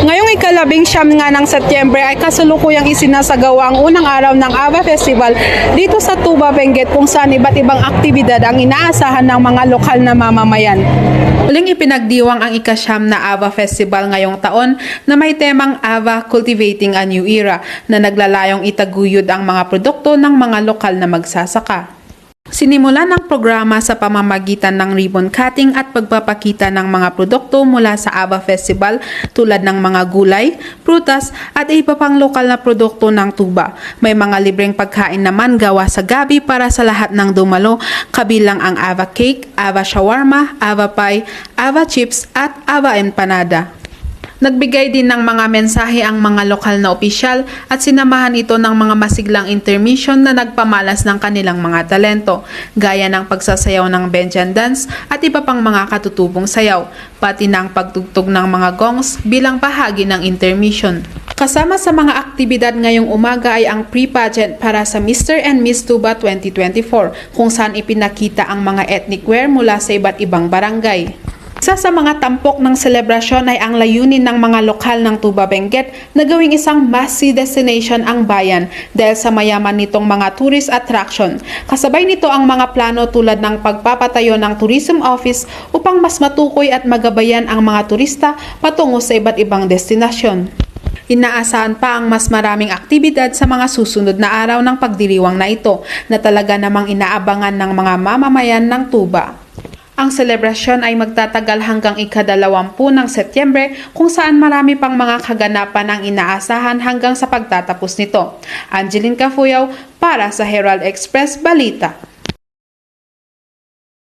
Ngayong ikalabing siyam nga ng Setyembre ay kasulukuyang isinasagawa ang unang araw ng ABA Festival dito sa Tuba, Benguet kung saan iba't ibang aktibidad ang inaasahan ng mga lokal na mamamayan. Uling ipinagdiwang ang ikasyam na AVA Festival ngayong taon na may temang AVA Cultivating a New Era na naglalayong itaguyod ang mga produkto ng mga lokal na magsasaka. Sinimulan ang programa sa pamamagitan ng ribbon cutting at pagpapakita ng mga produkto mula sa ABA Festival tulad ng mga gulay, prutas at iba pang lokal na produkto ng tuba. May mga libreng pagkain naman gawa sa gabi para sa lahat ng dumalo kabilang ang AVA cake, AVA shawarma, AVA pie, AVA chips at AVA empanada. Nagbigay din ng mga mensahe ang mga lokal na opisyal at sinamahan ito ng mga masiglang intermission na nagpamalas ng kanilang mga talento, gaya ng pagsasayaw ng Benjan Dance at iba pang mga katutubong sayaw, pati ng pagtugtog ng mga gongs bilang bahagi ng intermission. Kasama sa mga aktibidad ngayong umaga ay ang pre-pageant para sa Mr. and Miss Tuba 2024 kung saan ipinakita ang mga ethnic wear mula sa iba't ibang barangay. Isa sa mga tampok ng selebrasyon ay ang layunin ng mga lokal ng Tuba Benguet na gawing isang must-see destination ang bayan dahil sa mayaman nitong mga tourist attraction. Kasabay nito ang mga plano tulad ng pagpapatayo ng tourism office upang mas matukoy at magabayan ang mga turista patungo sa iba't ibang destinasyon. Inaasahan pa ang mas maraming aktibidad sa mga susunod na araw ng pagdiriwang na ito na talaga namang inaabangan ng mga mamamayan ng Tuba. Ang selebrasyon ay magtatagal hanggang ikadalawampu ng Setyembre kung saan marami pang mga kaganapan ang inaasahan hanggang sa pagtatapos nito. Angeline Cafuyaw para sa Herald Express Balita.